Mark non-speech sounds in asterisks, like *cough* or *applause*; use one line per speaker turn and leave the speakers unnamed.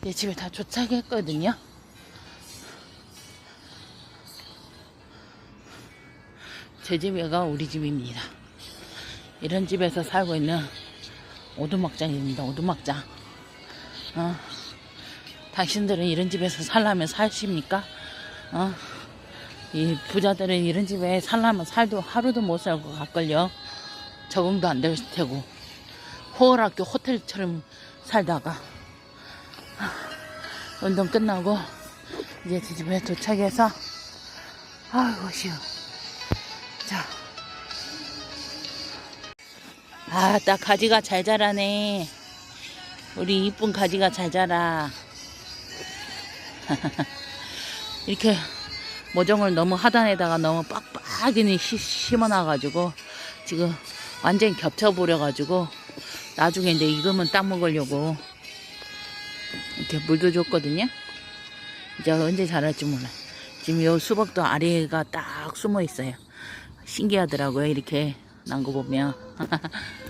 내 집에 다 도착했거든요. 제 집에가 우리 집입니다. 이런 집에서 살고 있는 오두막장입니다. 오두막장. 어? 당신들은 이런 집에서 살려면 사십니까? 어? 이 부자들은 이런 집에 살려면 살도 하루도 못 살 것 같걸요. 적응도 안 될 테고. 호월학교 호텔처럼 살다가 하, 운동 끝나고 이제 제 집에 도착해서 아이고 쉬워. 자. 아, 딱 가지가 잘 자라네. 우리 이쁜 가지가 잘 자라. *laughs* 이렇게 모종을 너무 하단에다가 너무 빡빡이니 시- 심어놔가지고 지금 완전 겹쳐버려가지고 나중에 이제 익으면 따 먹으려고 이렇게 물도 줬거든요. 이제 언제 자랄지 몰라. 지금 요 수박도 아래가 딱 숨어 있어요. 신기하더라고요. 이렇게 난 거 보면. *laughs*